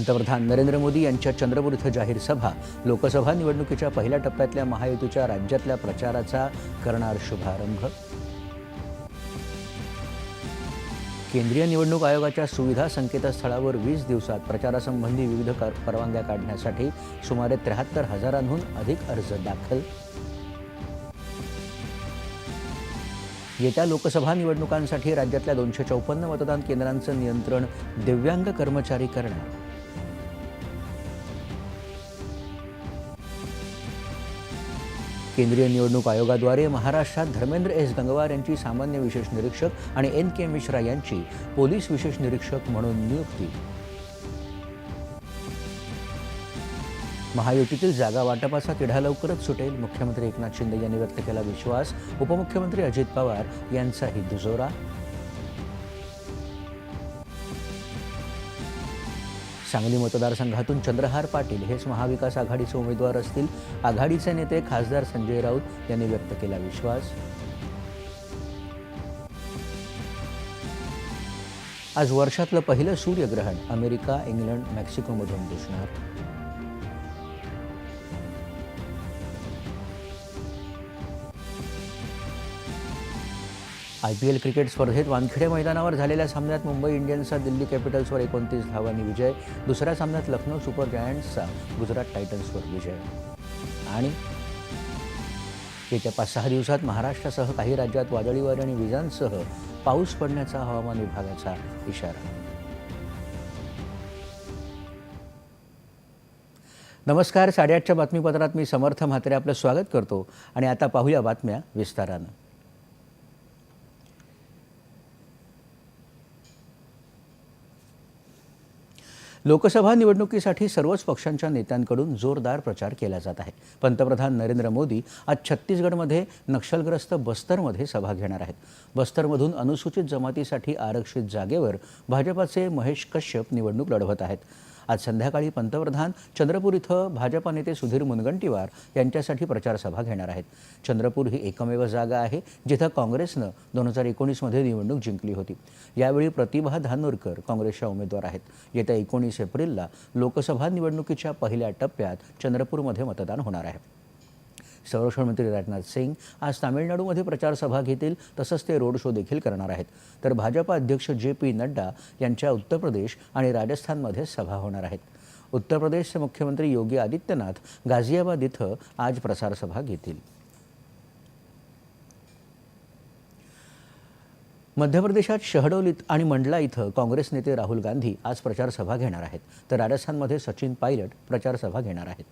पंतप्रधान नरेंद्र मोदी यांच्या चंद्रपूर इथं जाहीर सभा. लोकसभा निवडणुकीच्या पहिल्या टप्प्यातल्या महायुतीच्या राज्यातल्या प्रचाराचा करणार शुभारंभ. केंद्रीय निवडणूक आयोगाच्या सुविधा संकेतस्थळावर वीस दिवसात प्रचारासंबंधी विविध कर परवानग्या काढण्यासाठी सुमारे त्र्याहत्तर हजारांहून अधिक अर्ज दाखल. येत्या लोकसभा निवडणुकांसाठी राज्यातल्या दोनशे चौपन्न मतदान केंद्रांचं नियंत्रण दिव्यांग कर्मचारी करणार. केंद्रीय निवडणूक आयोगाद्वारे महाराष्ट्रात धर्मेंद्र एस गंगवार यांची सामान्य विशेष निरीक्षक आणि एन के मिश्रा यांची पोलीस विशेष निरीक्षक म्हणून नियुक्ती. महायुतीतील जागा वाटपाचा तिढा लवकरच सुटेल. मुख्यमंत्री एकनाथ शिंदे यांनी व्यक्त केला विश्वास. उपमुख्यमंत्री अजित पवार यांचाही दुजोरा सांगली मतदारसंघातून चंद्रहार पाटील हेच महाविकास आघाडीचे उमेदवार असतील आघाडीचे नेते खासदार संजय राऊत यांनी व्यक्त केला विश्वास. आज वर्षातलं पहिलं सूर्यग्रहण अमेरिका इंग्लंड मेक्सिकोमधून दिसणार. आय पी एल क्रिकेट स्पर्धेत वानखेडे मैदानावर झालेल्या सामन्यात मुंबई इंडियन्सचा दिल्ली कॅपिटल्सवर एकोणतीस धावांनी विजय. दुसऱ्या सामन्यात लखनौ सुपर जायंट्सचा गुजरात टायटन्सवर विजय. आणि येत्या पाच सहा दिवसात महाराष्ट्रासह काही राज्यात वादळी वारे आणि विजांसह पाऊस पडण्याचा हवामान विभागाचा इशारा. नमस्कार साडेआठच्या बातमीपत्रात मी समर्थ म्हात्रे आपलं स्वागत करतो. आणि आता पाहूया बातम्या विस्तारानं. लोकसभा निवडणुकीसाठी सर्वच पक्षांच्या नेत्यांकडून जोरदार प्रचार केला जात आहे. पंतप्रधान नरेंद्र मोदी आज छत्तीसगडमध्ये नक्षलग्रस्त बस्तरमध्ये सभा घेणार आहेत. बस्तरमधून अनुसूचित जमातीसाठी आरक्षित जागेवर भाजपाचे महेश कश्यप निवडणूक लढवत आहेत. आज संध्याकाळी पंतप्रधान चंद्रपूर इथं भाजपा नेते सुधीर मुनगंटीवार यांच्यासाठी प्रचार सभा घेणार आहेत. चंद्रपूर ही एकमेव जागा आहे जिथं काँग्रेसनं दोन हजार एकोणीसमध्ये निवडणूक जिंकली होती. यावेळी प्रतिभा धानोरकर काँग्रेसच्या उमेदवार आहेत. येत्या एकोणीस एप्रिलला लोकसभा निवडणुकीच्या पहिल्या टप्प्यात चंद्रपूरमध्ये मतदान होणार आहे. संरक्षण मंत्री राजनाथ सिंग आज तामिळनाडूमध्ये प्रचार सभा घेतील तसंच ते रोड शो देखील करणार आहेत. तर भाजपा अध्यक्ष जे पी नड्डा यांच्या उत्तर प्रदेश आणि राजस्थानमध्ये सभा होणार आहेत. उत्तर प्रदेशचे मुख्यमंत्री योगी आदित्यनाथ गाझियाबाद इथं आज प्रचारसभा घेतील. मध्य प्रदेशात शहडोलीत आणि मंडला इथं काँग्रेस नेते राहुल गांधी आज प्रचारसभा घेणार आहेत. तर राजस्थानमध्ये सचिन पायलट प्रचारसभा घेणार आहेत.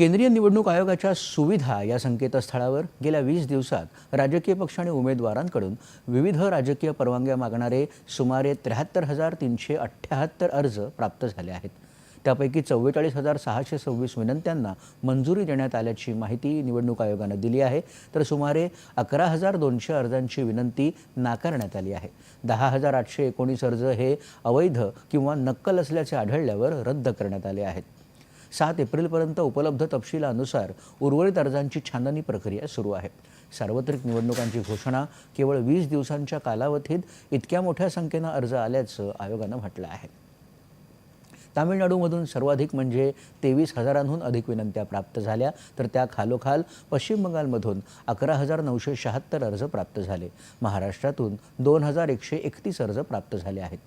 केंद्रीय निवडणूक आयोगाच्या सुविधा या संकेतस्थळावर गेल्या वीस दिवसात राजकीय पक्ष आणि उमेदवारांकडून विविध राजकीय परवानग्या मागणारे सुमारे त्र्याहत्तर हजार तीनशे अठ्ठ्याहत्तर अर्ज प्राप्त झाले आहेत. त्यापैकी चव्वेचाळीस हजार सहाशे सव्वीस विनंत्यांना मंजुरी देण्यात आल्याची माहिती निवडणूक आयोगानं दिली आहे. तर सुमारे अकरा हजार दोनशे अर्जांची विनंती नाकारण्यात आली आहे. दहा हजार आठशे एकोणीस अर्ज हे अवैध किंवा नक्कल असल्याचे आढळल्यावर रद्द करण्यात आले आहेत. सात एप्रिलपर्यंत उपलब्ध तपशिलानुसार उर्वरित अर्जांची छाननी प्रक्रिया सुरू आहे. सार्वत्रिक निवडणुकांची घोषणा केवळ वीस दिवसांच्या कालावधीत इतक्या मोठ्या संख्येनं अर्ज आल्याचं आयोगानं म्हटलं आहे. तामिळनाडूमधून सर्वाधिक म्हणजे तेवीस हजारांहून अधिक विनंत्या प्राप्त झाल्या तर त्या खालोखाल पश्चिम बंगालमधून अकरा हजार नऊशे शहात्तर अर्ज प्राप्त झाले. महाराष्ट्रातून दोन हजार एकशे एकतीस अर्ज प्राप्त झाले आहेत.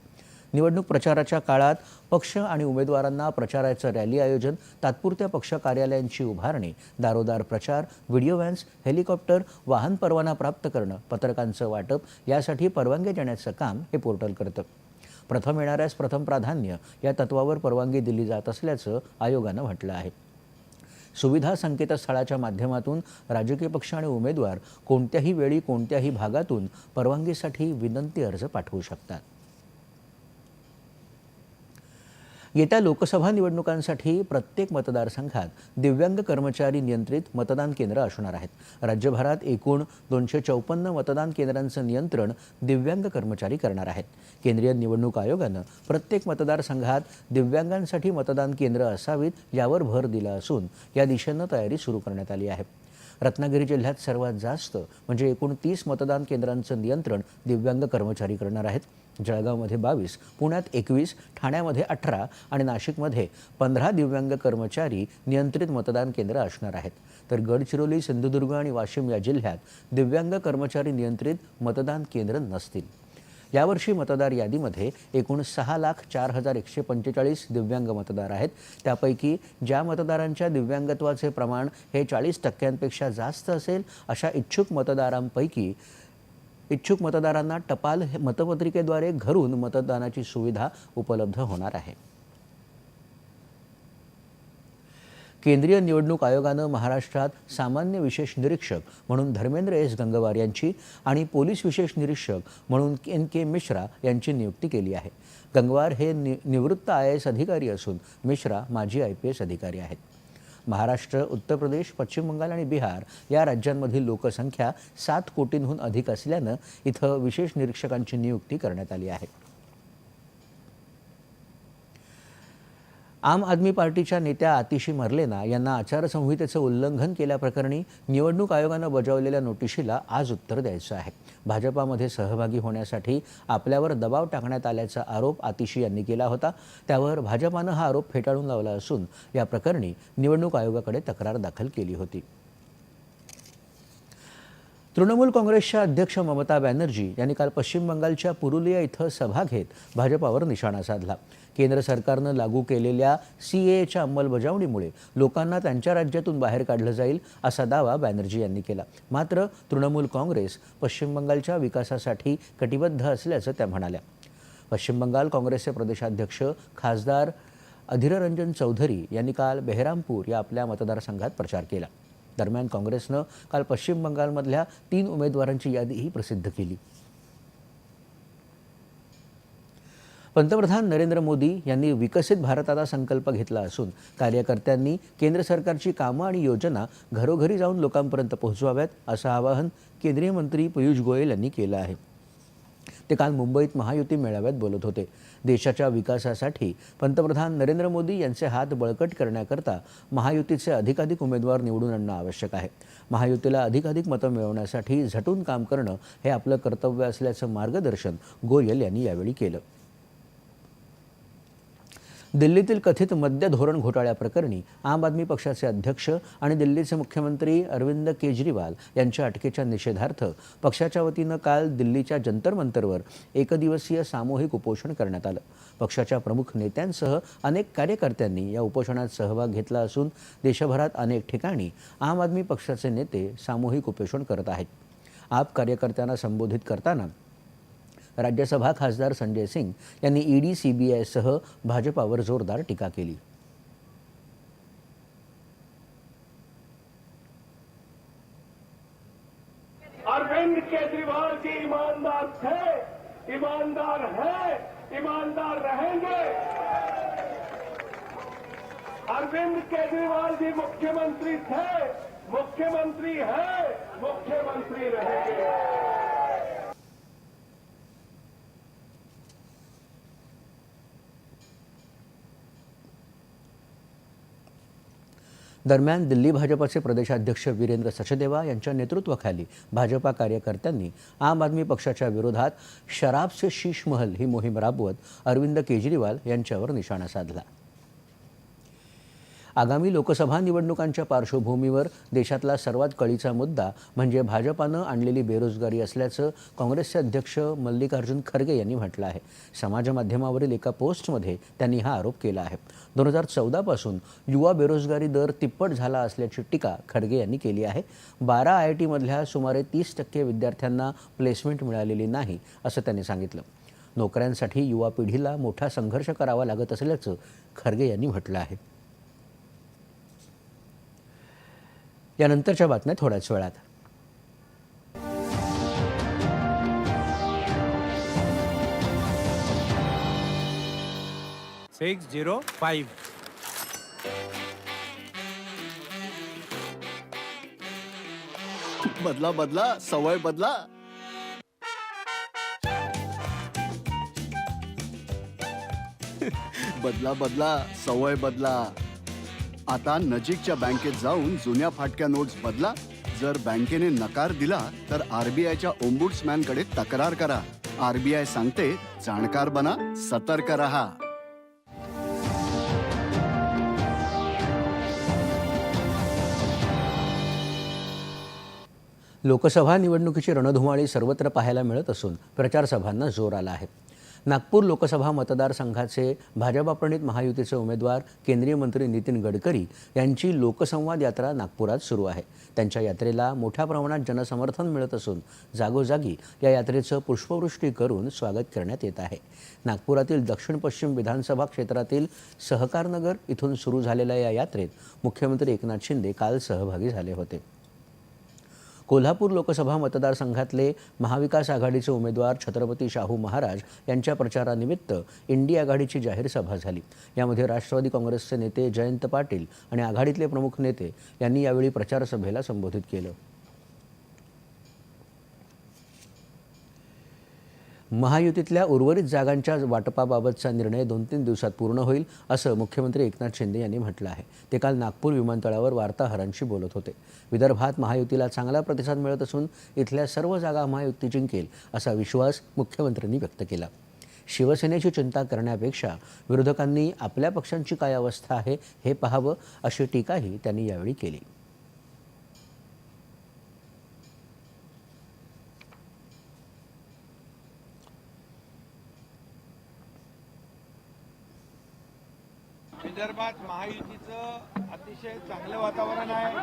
निवडणूक प्रचाराच्या काळात पक्ष आणि उमेदवारांना प्रचाराचं रॅली आयोजन तात्पुरत्या पक्ष कार्यालयांची उभारणी दारोदार प्रचार व्हिडिओ व्हॅन्स हेलिकॉप्टर वाहन परवाना प्राप्त करणं पत्रकांचं वाटप यासाठी परवानगी देण्याचं काम हे पोर्टल करतं. प्रथम येणाऱ्यास प्रथम प्राधान्य या तत्वावर परवानगी दिली जात असल्याचं आयोगानं म्हटलं आहे. सुविधा संकेतस्थळाच्या माध्यमातून राजकीय पक्ष आणि उमेदवार कोणत्याही वेळी कोणत्याही भागातून परवानगीसाठी विनंती अर्ज पाठवू शकतात. येत्या लोकसभा निवडणुकांसाठी प्रत्येक मतदारसंघात दिव्यांग कर्मचारी नियंत्रित मतदान केंद्र असणार आहेत. राज्यभरात एकूण दोनशे चौपन्न मतदान केंद्रांचं नियंत्रण दिव्यांग कर्मचारी करणार आहेत. केंद्रीय निवडणूक आयोगानं प्रत्येक मतदारसंघात दिव्यांगांसाठी मतदान केंद्र असावीत यावर भर दिला असून या दिशेनं तयारी सुरू करण्यात आली आहे. रत्नागिरी जिल्ह्यात सर्वात जास्त म्हणजे एकूण तीस मतदान केंद्रांचं नियंत्रण दिव्यांग कर्मचारी करणार आहेत. जळगावमध्ये बावीस पुण्यात एकवीस ठाण्यामध्ये अठरा आणि नाशिकमध्ये पंधरा दिव्यांग कर्मचारी नियंत्रित मतदान केंद्र असणार आहेत. तर गडचिरोली सिंधुदुर्ग आणि वाशिम या जिल्ह्यात दिव्यांग कर्मचारी नियंत्रित मतदान केंद्र नसतील. यावर्षी मतदार यादीमध्ये एकूण सहा लाख चार हजार एकशे पंचेचाळीस दिव्यांग मतदार आहेत. त्यापैकी ज्या मतदारांच्या दिव्यांगत्वाचे प्रमाण हे चाळीस टक्क्यांपेक्षा जास्त असेल अशा इच्छुक मतदारांपैकी इच्छुक मतदारांना टपाल हे मतपत्रिकेद्वारे घरून मतदानाची सुविधा उपलब्ध होणार आहे. केंद्रीय निवडणूक आयोगानं महाराष्ट्रात सामान्य विशेष निरीक्षक म्हणून धर्मेंद्र एस गंगवार यांची आणि पोलीस विशेष निरीक्षक म्हणून एन के मिश्रा यांची नियुक्ती केली आहे. गंगवार हे नि निवृत्त आय एस अधिकारी असून मिश्रा माजी आय पी एस अधिकारी आहेत. महाराष्ट्र उत्तर प्रदेश पश्चिम बंगाल आणि बिहार या राज्यांमधील लोकसंख्या सात कोटींहून अधिक असल्यानं इथं विशेष निरीक्षकांची नियुक्ती करण्यात आली आहे. आम आदमी पार्टीच्या नेत्या आतिशी मर्लेना यांना आचारसंहितेचं उल्लंघन केल्याप्रकरणी निवडणूक आयोगानं बजावलेल्या नोटिशीला आज उत्तर द्यायचं आहे. भाजपामध्ये सहभागी होण्यासाठी आपल्यावर दबाव टाकण्यात आल्याचा आरोप आतिशी यांनी केला होता. त्यावर भाजपानं हा आरोप फेटाळून लावला असून या प्रकरणी निवडणूक आयोगाकडे तक्रार दाखल केली होती. तृणमूल काँग्रेसच्या अध्यक्ष ममता बॅनर्जी यांनी काल पश्चिम बंगालच्या पुरुलिया इथं सभा घेत भाजपावर निशाणा साधला. केंद्र सरकारनं लागू केलेल्या सी एच्या अंमलबजावणीमुळे लोकांना त्यांच्या राज्यातून बाहेर काढलं जाईल असा दावा बॅनर्जी यांनी केला. मात्र तृणमूल काँग्रेस पश्चिम बंगालच्या विकासासाठी कटिबद्ध असल्याचं त्या म्हणाल्या. पश्चिम बंगाल काँग्रेसचे प्रदेशाध्यक्ष खासदार अधीररंजन चौधरी यांनी काल बेहरामपूर या आपल्या मतदारसंघात प्रचार केला. दरम्यान काँग्रेसनं काल पश्चिम बंगालमधल्या तीन उमेदवारांची यादीही प्रसिद्ध केली. पंतप्रधान नरेंद्र मोदी यांनी विकसित भारताचा संकल्प घेतला असून कार्यकर्त्यांनी केंद्र सरकारची कामं आणि योजना घरोघरी जाऊन लोकांपर्यंत पोहोचवाव्यात असं आवाहन केंद्रीय मंत्री पियुष गोयल यांनी केलं आहे. ते काल मुंबईत महायुती मेळाव्यात बोलत होते. देशाच्या विकासासाठी पंतप्रधान नरेंद्र मोदी यांचे हात बळकट करण्याकरता महायुतीचे अधिकाधिक उमेदवार निवडून आणणं आवश्यक आहे. महायुतीला अधिकाधिक मतं मिळवण्यासाठी झटून काम करणं हे आपलं कर्तव्य असल्याचं मार्गदर्शन गोयल यांनी यावेळी केलं. दिल्लीतील कथित मद्य धोरण घोटाळ्याप्रकरणी आम आदमी पक्षाचे अध्यक्ष आणि दिल्लीचे मुख्यमंत्री अरविंद केजरीवाल यांच्या अटकेच्या निषेधार्थ पक्षाच्या वतीनं काल दिल्लीच्या जंतर मंतरवर एकदिवसीय सामूहिक उपोषण करण्यात आलं. पक्षाच्या प्रमुख नेत्यांसह अनेक कार्यकर्त्यांनी या उपोषणात सहभाग घेतला असून देशभरात अनेक ठिकाणी आम आदमी पक्षाचे नेते सामूहिक उपोषण करत आहेत. आप कार्यकर्त्यांना संबोधित करताना राज्यसभा खासदार संजय सिंग यांनी ईडी सीबीआयसह भाजपावर जोरदार टीका केली अरविंद केजरीवाल जी ईमानदार थे ईमानदार है ईमानदार रहेंगे अरविंद केजरीवाल जी मुख्यमंत्री थे मुख्यमंत्री है मुख्यमंत्री रहेंगे दरम्यान दिल्ली भाजपाचे प्रदेशाध्यक्ष वीरेंद्र सचदेवा यांच्या नेतृत्वाखाली भाजपा कार्यकर्त्यांनी आम आदमी पक्षाच्या विरोधात शराब से शीश महल ही मोहीम राबवत अरविंद केजरीवाल यांच्यावर निशाणा साधला. आगामी लोकसभा निवडणुकांच्या पार्श्वभूमीवर देशातला सर्वात कळीचा मुद्दा म्हणजे भाजपानं आणलेली बेरोजगारी असल्याचं काँग्रेसचे अध्यक्ष मल्लिकार्जुन खरगे यांनी म्हटलं आहे. समाजमाध्यमावरील एका पोस्टमध्ये त्यांनी हा आरोप केला आहे. दोन हजार चौदापासून युवा बेरोजगारी दर तिप्पट झाला असल्याची टीका खडगे यांनी केली आहे. बारा आय आय टीमधल्या सुमारे तीस टक्के विद्यार्थ्यांना प्लेसमेंट मिळालेली नाही असं त्यांनी सांगितलं. नोकऱ्यांसाठी युवा पिढीला मोठा संघर्ष करावा लागत असल्याचं खरगे यांनी म्हटलं आहे. यानंतरच्या बातम्या थोड्याच वेळात. Six zero five. बदला बदला सवय बदला. बदला बदला सवय बदला. आता नजीकच्या बँकेत जाऊन जुन्या फाटक्या नोट्स बदला. जर बँकेने नकार दिला तर आरबीआयच्या ओम्बुड्समॅनकडे तक्रार करा. आरबीआय सांगते जाणकार बना सतर्क रहा. लोकसभा निवडणुकीची रणधुमाळी सर्वत्र पाहायला मिळत असून प्रचारसभांना जोर आला आहे. नागपूर लोकसभा मतदारसंघाचे भाजपाप्रणित महायुतीचे उमेदवार केंद्रीय मंत्री नितीन गडकरी यांची लोकसंवाद यात्रा नागपुरात सुरू आहे. त्यांच्या यात्रेला मोठ्या प्रमाणात जनसमर्थन मिळत असून जागोजागी या यात्रेचं पुष्पवृष्टी करून स्वागत करण्यात येत आहे. नागपुरातील दक्षिण पश्चिम विधानसभा क्षेत्रातील सहकारनगर इथून सुरू झालेल्या या यात्रेत मुख्यमंत्री एकनाथ शिंदे काल सहभागी झाले होते. कोल्हापूर लोकसभा मतदारसंघातले महाविकास आघाडीचे उमेदवार छत्रपती शाहू महाराज यांच्या प्रचारानिमित्त इंडी आघाडीची जाहीर सभा झाली. यामध्ये राष्ट्रवादी काँग्रेसचे नेते जयंत पाटील आणि आघाडीतले प्रमुख नेते यांनी यावेळी प्रचारसभेला संबोधित केलं. महायुतीतल्या उर्वरित जागांच्या वाटपाबाबतचा निर्णय दोन तीन दिवसात पूर्ण होईल असं मुख्यमंत्री एकनाथ शिंदे यांनी म्हटलं आहे. ते काल नागपूर विमानतळावर वार्ताहरांशी बोलत होते. विदर्भात महायुतीला चांगला प्रतिसाद मिळत असून इथल्या सर्व जागा महायुती जिंकेल असा विश्वास मुख्यमंत्र्यांनी व्यक्त केला. शिवसेनेची चिंता करण्यापेक्षा विरोधकांनी आपल्या पक्षांची काय अवस्था आहे हे पाहावं अशी टीकाही त्यांनी यावेळी केली. विदर्भात महायुतीचं अतिशय चांगलं वातावरण आहे.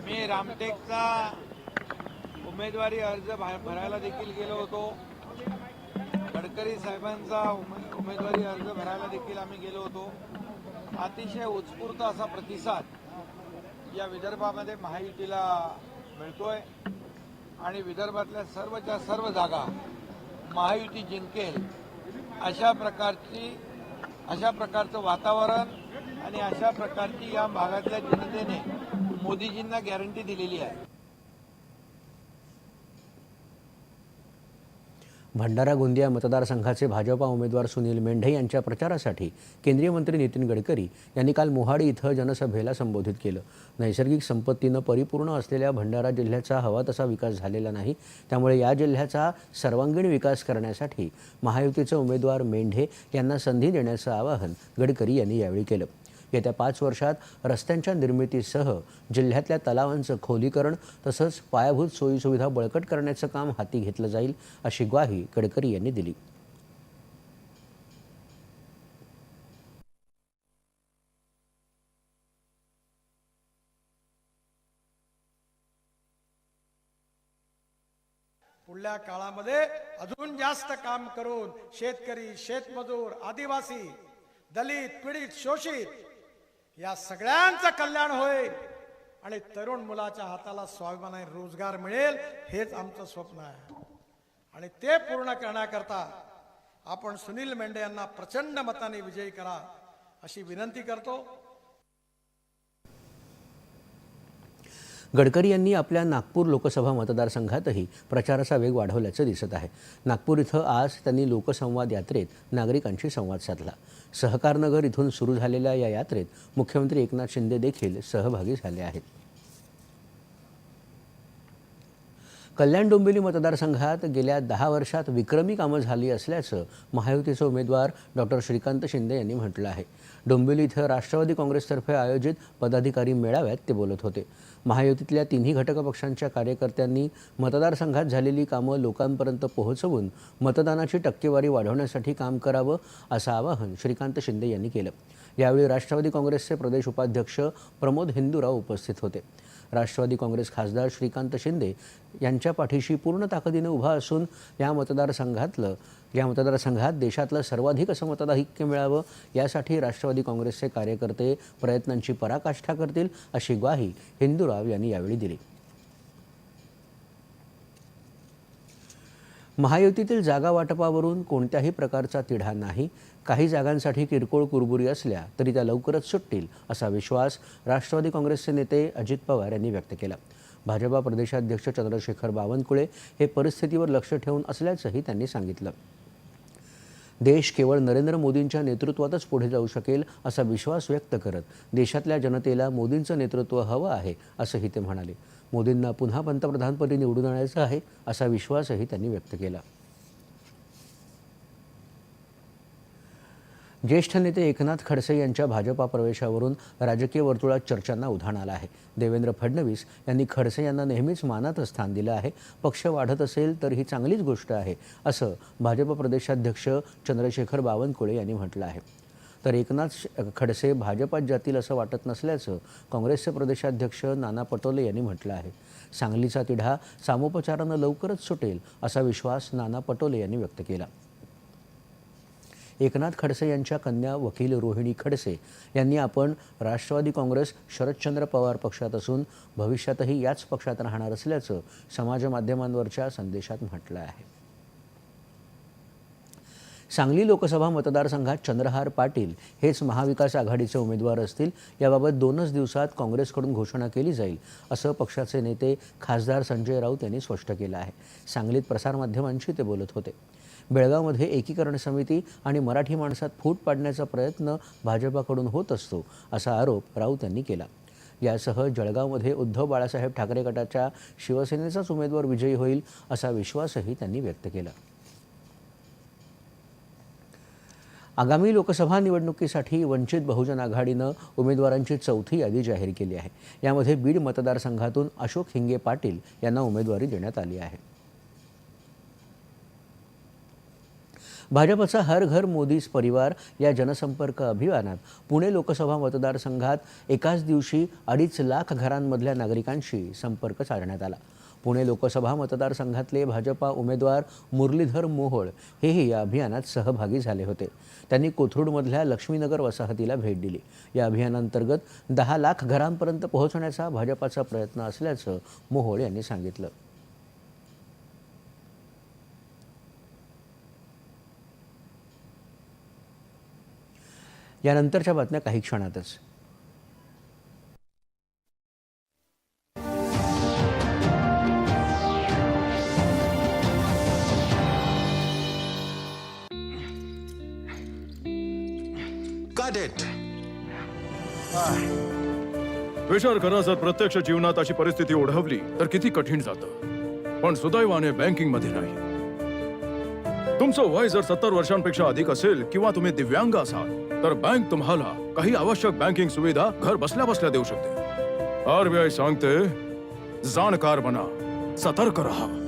मी रामटेकचा उमेदवारी अर्ज भा- भरायला देखील गेलो होतो. गडकरी साहेबांचा उमेदवारी अर्ज भरायला देखील आम्ही गेलो होतो. अतिशय उत्स्फूर्त असा प्रतिसाद या विदर्भामध्ये महायुतीला मिळतोय. आणि विदर्भातल्या सर्वच्या सर्व जागा महायुती जिंकेल. अशा प्रकारची अशा प्रकारचं वातावरण आणि अशा प्रकारची या भागातल्या जनतेने मोदीजींना गॅरंटी दिलेली आहे. भंडारा गोंदिया मतदारसंघाचे भाजपा उमेदवार सुनील मेंढे यांच्या प्रचारासाठी केंद्रीय मंत्री नितीन गडकरी यांनी काल मोहाडी इथं जनसभेला संबोधित केलं. नैसर्गिक संपत्तीनं परिपूर्ण असलेल्या भंडारा जिल्ह्याचा हवा तसा विकास झालेला नाही. त्यामुळे या जिल्ह्याचा सर्वांगीण विकास करण्यासाठी महायुतीचे उमेदवार मेंढे यांना संधी देण्याचं आवाहन गडकरी यांनी यावेळी केलं. येत्या पाच वर्षात रस्त्यांच्या निर्मितीसह जिल्ह्यातल्या तलावांचं खोलीकरण तसंच पायाभूत सोयीसुविधा बळकट करण्याचं काम हाती घेतलं जाईल अशी ग्वाही गडकरी यांनी दिली. पुढल्या काळामध्ये अजून जास्त काम करून शेतकरी शेतमजूर आदिवासी दलित पीडित शोषित या सगळ्यांचं कल्याण होईल. आणि तरुण मुलाच्या हाताला स्वाभिमानाने रोजगार मिळेल हेच आमचं स्वप्न आहे. आणि ते पूर्ण करण्याकरता आपण सुनील मेंढे यांना प्रचंड मताने विजयी करा अशी विनंती करतो. गडकरी यांनी आपल्या नागपूर लोकसभा मतदारसंघातही प्रचाराचा वेग वाढवल्याचं दिसत आहे. नागपूर इथं आज त्यांनी लोकसंवाद यात्रेत नागरिकांशी संवाद साधला. सहकारनगर इथून सुरू झालेल्या या यात्रेत मुख्यमंत्री एकनाथ शिंदे देखील सहभागी झाले आहेत. कल्याण डोंबिवली मतदारसंघात गेल्या दहा वर्षात विक्रमी कामं झाली असल्याचं महायुतीचे उमेदवार डॉक्टर श्रीकांत शिंदे यांनी म्हटलं आहे. डोंबिवली इथं राष्ट्रवादी काँग्रेसतर्फे आयोजित पदाधिकारी मेळाव्यात ते बोलत होते. महायुतीतल्या तिन्ही घटक पक्षांच्या कार्यकर्त्यांनी मतदारसंघात झालेली कामं लोकांपर्यंत पोहोचवून मतदानाची टक्केवारी वाढवण्यासाठी काम करावं असं आवाहन श्रीकांत शिंदे यांनी केलं. यावेळी राष्ट्रवादी काँग्रेसचे प्रदेश उपाध्यक्ष प्रमोद हिंदूराव उपस्थित होते. राष्ट्रवादी काँग्रेस खासदार श्रीकांत शिंदे यांच्या पाठीशी पूर्ण ताकदीने उभा असून या मतदारसंघातलं या मतदारसंघात देशातलं सर्वाधिक असं मतदाधिक्य मिळावं यासाठी राष्ट्रवादी काँग्रेसचे कार्यकर्ते प्रयत्नांची पराकाष्ठा करतील अशी ग्वाही हिंदूराव यांनी यावेळी दिली. महायुतीतील जागा वाटपावरून कोणत्याही प्रकारचा तिढा नाही. काही जागांसाठी किरकोळ कुरबुरी असल्या तरी त्या लवकरच सुटतील असा विश्वास राष्ट्रवादी काँग्रेसचे नेते अजित पवार यांनी व्यक्त केला. भाजपा प्रदेशाध्यक्ष चंद्रशेखर बावनकुळे हे परिस्थितीवर लक्ष ठेवून असल्याचंही त्यांनी सांगितलं. देश केवळ नरेंद्र मोदींच्या नेतृत्वातच पुढे जाऊ शकेल असा विश्वास व्यक्त करत देशातल्या जनतेला मोदींचं नेतृत्व हवं आहे असंही ते म्हणाले. मोदींना पुन्हा पंतप्रधानपदी निवडून आणायचं आहे असा विश्वासही त्यांनी व्यक्त केला. ज्येष्ठ नेते एकनाथ खडसे यांच्या भाजपा प्रवेशावरून राजकीय वर्तुळात चर्चांना उधाण आलं आहे. देवेंद्र फडणवीस यांनी खडसे यांना नेहमीच मानाचं स्थान दिलं आहे. पक्ष वाढत असेल तर ही चांगलीच गोष्ट आहे असं भाजप प्रदेशाध्यक्ष चंद्रशेखर बावनकुळे यांनी म्हटलं आहे. तर एकनाथ खडसे भाजपात जातील असं वाटत नसल्याचं काँग्रेसचे प्रदेशाध्यक्ष नाना पटोले यांनी म्हटलं आहे. सांगलीचा तिढा सामोपचारानं लवकरच सुटेल असा विश्वास नाना पटोले यांनी व्यक्त केला. एकनाथ खडसे यांच्या कन्या वकील रोहिणी खडसे यांनी आपण राष्ट्रवादी काँग्रेस शरदचंद्र पवार पक्षात असून भविष्यातही याच पक्षात राहणार असल्याचं समाजमाध्यमांवरच्या संदेशात म्हटलं आहे. सांगली लोकसभा मतदारसंघात चंद्रहार पाटील हेच महाविकास आघाडीचे उमेदवार असतील याबाबत दोनच दिवसात काँग्रेसकडून घोषणा केली जाईल असं पक्षाचे नेते खासदार संजय राऊत यांनी स्पष्ट केलं आहे. सांगलीत प्रसारमाध्यमांशी ते बोलत होते. बेळगावमध्ये एकीकरण समिती आणि मराठी माणसात फूट पाडण्याचा प्रयत्न भाजपाकडून होत असतो असा आरोप राऊत यांनी केला. यासह जळगावमध्ये उद्धव बाळासाहेब ठाकरे गटाच्या शिवसेनेचाच उमेदवार विजयी होईल असा विश्वासही त्यांनी व्यक्त केला. आगामी लोकसभा निवडणुकीसाठी वंचित बहुजन आघाडीनं उमेदवारांची चौथी यादी जाहीर केली आहे. यामध्ये बीड मतदारसंघातून अशोक हिंगे पाटील यांना उमेदवारी देण्यात आली आहे. भाजपचा हर घर मोदीच परिवार या जनसंपर्क अभियानात पुणे लोकसभा मतदारसंघात एकाच दिवशी अडीच लाख घरांमधल्या नागरिकांशी संपर्क साधण्यात आला. पुणे लोकसभा मतदारसंघातले भाजपा उमेदवार मुरलीधर मोहोळ हेही या अभियानात सहभागी झाले होते. त्यांनी कोथरूडमधल्या लक्ष्मीनगर वसाहतीला भेट दिली. या अभियानांतर्गत दहा लाख घरांपर्यंत पोहोचण्याचा भाजपाचा प्रयत्न असल्याचं मोहोळ यांनी सांगितलं. यानंतरच्या बातम्या काही क्षणातच. विचार करा जर प्रत्यक्ष जीवनात अशी परिस्थिती ओढवली तर किती कठीण जातं. पण सुदैवाने बँकिंगमध्ये नाही. तुमचं वय जर सत्तर वर्षांपेक्षा अधिक असेल किंवा तुम्ही दिव्यांग असाल तर बँक तुम्हाला काही आवश्यक बँकिंग सुविधा घर बसल्या बसल्या देऊ शकते. आरबीआय सांगते जाणकार बना सतर्क रहा.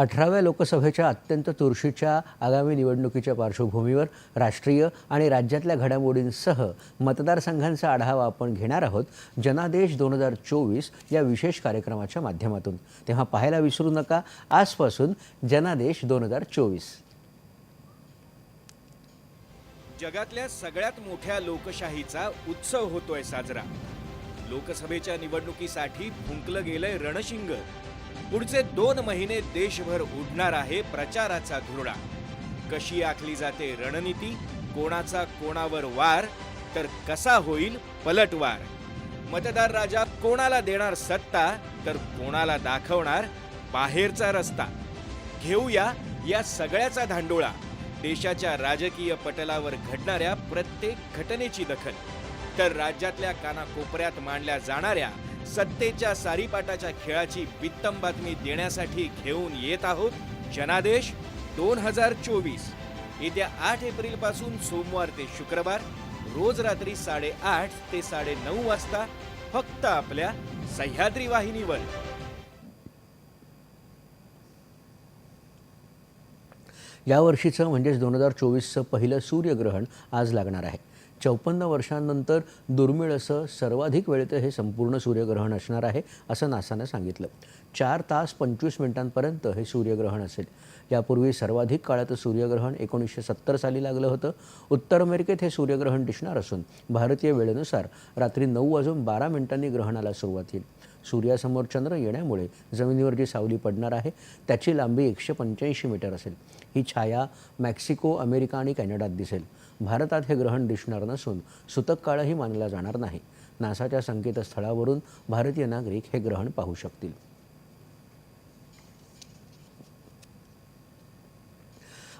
अठराव्या लोकसभेच्या अत्यंत तुरशीच्या आगामी निवडणुकीच्या पार्श्वभूमीवर राष्ट्रीय आणि राज्यातल्या घडामोडींसह मतदारसंघांचा आढावा आपण घेणार आहोत जनादेश दोन हजार चोवीस या विशेष कार्यक्रमाच्या माध्यमातून. तेव्हा पाहायला विसरू नका. आजपासून जनादेश दोन हजार चोवीस. जगातल्या सगळ्यात मोठ्या लोकशाहीचा उत्सव होतोय साजरा. लोकसभेच्या निवडणुकीसाठी फुंकलं गेलंय रणशिंग. पुढचे दोन महिने देशभर उडणार आहे प्रचाराचा धुरळा. कशी आखली जाते रणनीती? कोणाचा कोणावर वार? तर कसा होईल पलटवार? मतदार राजा कोणाला देणार सत्ता? तर कोणाला दाखवणार बाहेरचा रस्ता? घेऊया या सगळ्याचा धांडोळा. देशाच्या राजकीय पटलावर घडणाऱ्या प्रत्येक घटनेची दखल. तर राज्यातल्या कानाकोपऱ्यात मांडल्या जाणाऱ्या सत्तेच्या सारीपाटाच्या खेळाची वित्तम बातमी देण्यासाठी घेऊन येत आहोत जनादेश दोन हजार चोवीस. येत्या आठ एप्रिलपासून सोमवार ते शुक्रवार रोज रात्री साडेआठ ते साडे नऊ वाजता फक्त आपल्या सह्याद्री वाहिनीवर. यावर्षीचं म्हणजेच दोन हजार चोवीसचं पहिलं सूर्यग्रहण आज लागणार आहे. चौपन्न वर्षांनंतर दुर्मिळ असं सर्वाधिक वेळेचं हे संपूर्ण सूर्यग्रहण असणार आहे असं नासानं सांगितलं. चार तास पंचवीस मिनिटांपर्यंत हे सूर्यग्रहण असेल. यापूर्वी सर्वाधिक काळात सूर्यग्रहण एकोणीसशे सत्तर साली लागलं होतं. उत्तर अमेरिकेत हे सूर्यग्रहण दिसणार असून भारतीय वेळेनुसार रात्री नऊ वाजून बारा मिनिटांनी ग्रहणाला सुरुवात येईल सूर्यासमोर चंद्र येण्यामुळे जमिनीवर जी सावली पडणार आहे. त्याची लांबी एकशे पंच्याऐंशी मीटर असेल. ही छाया मेक्सिको अमेरिका आणि कॅनडात दिसेल. भारतात हे ग्रहण दिसणार नसून सुतक काळही मानला जाणार नाही. नासाच्या संकेतस्थळावरून भारतीय नागरिक हे ग्रहण पाहू शकतील.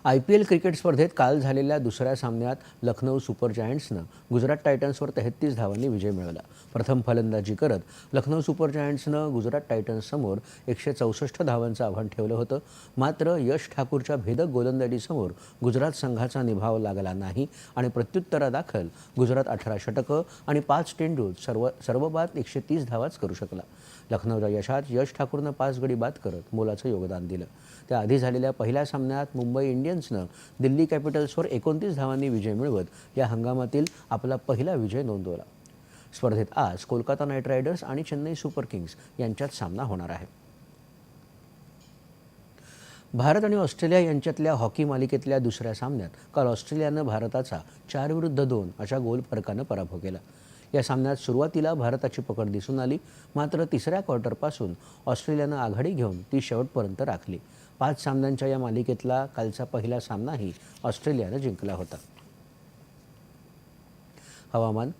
आय पी एल क्रिकेट स्पर्धेत काल झालेल्या दुसऱ्या सामन्यात लखनौ सुपर जायंट्सनं गुजरात टायटन्सवर तेहत्तीस धावांनी विजय मिळवला. प्रथम फलंदाजी करत लखनौ सुपर जायंट्सनं गुजरात टायटन्ससमोर एकशे चौसष्ट धावांचं आव्हान ठेवलं होतं. मात्र यश ठाकूरच्या भेदक गोलंदाजीसमोर गुजरात संघाचा निभाव लागला नाही आणि प्रत्युत्तरादाखल गुजरात अठरा षटकं आणि पाच चेंडूत सर्व सर्वबाद एकशे तीस धावाच करू शकला. लखनौच्या यशात यश ठाकूरनं पाच गडी बाद करत मोलाचं योगदान दिलं. त्याआधी झालेल्या पहिल्या सामन्यात मुंबई इंडियन्सनं दिल्ली कॅपिटल्सवर एकोणतीस धावांनी विजय मिळवत या हंगामातील आपला पहिला विजय नोंदवला. स्पर्धेत आज कोलकाता नाईट रायडर्स आणि चेन्नई सुपर किंग्स यांच्यात सामना होणार आहे. भारत आणि ऑस्ट्रेलिया यांच्यातल्या हॉकी मालिकेतल्या दुसऱ्या सामन्यात काल ऑस्ट्रेलियानं भारताचा चार विरुद्ध दोन अशा गोल फरकानं पराभव केला. या सामन्यात सुरुवातीला भारताची पकड दिसून आली मात्र तिसऱ्या क्वार्टरपासून ऑस्ट्रेलियानं आघाडी घेऊन ती शेवटपर्यंत राखली. पाच सामन्यांच्या या मालिकेतला कालचा पहिला सामनाही ऑस्ट्रेलियानं जिंकला होता. हवामान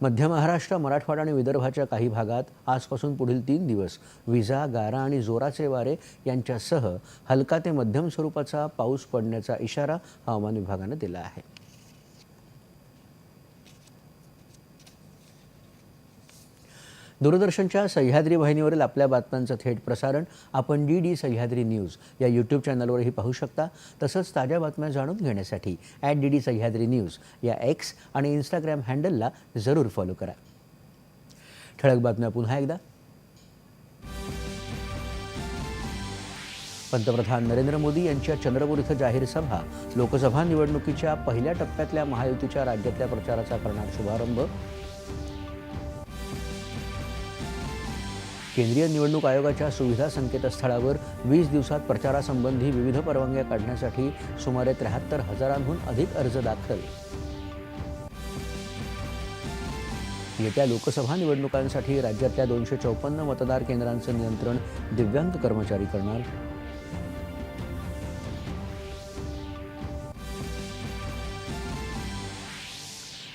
मध्य महाराष्ट्र मराठवाडा आणि विदर्भाच्या काही भागात आजपासून पुढील तीन दिवस विजा गारा आणि जोराचे वारे यांच्यासह हलका ते मध्यम स्वरूपाचा पाऊस पडण्याचा इशारा हवामान विभागानं दिला आहे. दूरदर्शनच्या सह्याद्री वाहिनीवरील आपल्या बातम्यांचं थेट प्रसारण आपण डी डी सह्याद्री न्यूज या यूट्यूब चॅनलवरही पाहू शकता. तसंच ताज्या बातम्या जाणून घेण्यासाठी at D D Sahyadri news या एक्स आणि इंस्टाग्राम हँडलला जरूर फॉलो करा. ठळक बातम्या पुन्हा एकदा. पंतप्रधान नरेंद्र मोदी यांच्या चंद्रपूर इथं जाहीर सभा. लोकसभा निवडणुकीच्या पहिल्या टप्प्यातल्या महायुतीच्या राज्यातल्या प्रचाराचा करणार शुभारंभ. केंद्रीय निवडणूक आयोगाच्या सुविधा संकेतस्थळावर वीस दिवसात प्रचारासंबंधी विविध परवानग्या काढण्यासाठी सुमारे त्र्याहत्तर हजारांहून अधिक अर्ज दाखल. येत्या लोकसभा निवडणुकांसाठी राज्यातल्या दोनशे चौपन्न मतदार केंद्रांचं नियंत्रण दिव्यांग कर्मचारी करणार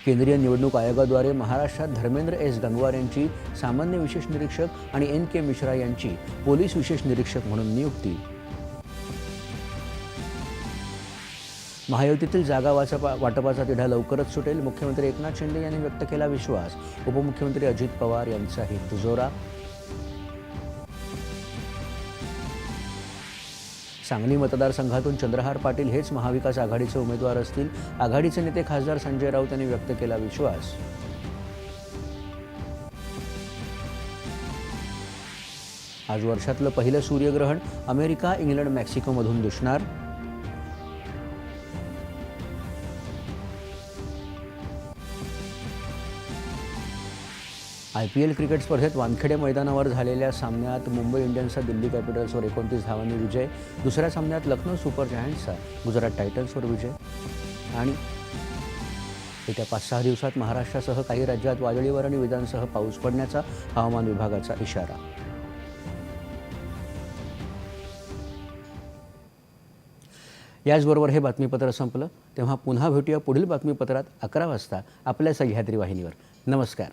केंद्रीय निवडणूक आयोगाद्वारे महाराष्ट्रात धर्मेंद्र एस गंगवार यांची सामान्य विशेष निरीक्षक आणि एन के मिश्रा यांची पोलीस विशेष निरीक्षक म्हणून नियुक्ती. महायुतीतील जागा वाचपा वाटपाचा तिढा लवकरच सुटेल. मुख्यमंत्री एकनाथ शिंदे यांनी व्यक्त केला विश्वास. उपमुख्यमंत्री अजित पवार यांचाही दुजोरा सांगली मतदारसंघातून चंद्रहार पाटील हेच महाविकास आघाडीचे उमेदवार असतील आघाडीचे नेते खासदार संजय राऊत यांनी व्यक्त केला विश्वास. आज वर्षातलं पहिलं सूर्यग्रहण अमेरिका इंग्लंड मेक्सिकोमधून दिसणार. आय पी एल क्रिकेट स्पर्धेत वानखेडे मैदानावर झालेल्या सामन्यात मुंबई इंडियन्सचा दिल्ली कॅपिटल्सवर एकोणतीस धावांनी विजय. दुसऱ्या सामन्यात लखनौ सुपर जायंट्सचा गुजरात टायटन्सवर विजय. आणि येत्या पाच सहा दिवसात महाराष्ट्रासह काही राज्यात वादळीवर आणि विजांसह पाऊस पडण्याचा हवामान विभागाचा इशारा. याचबरोबर हे बातमीपत्र संपलं. तेव्हा पुन्हा भेटूया पुढील बातमीपत्रात अकरा वाजता आपल्या सह्याद्री वाहिनीवर. नमस्कार.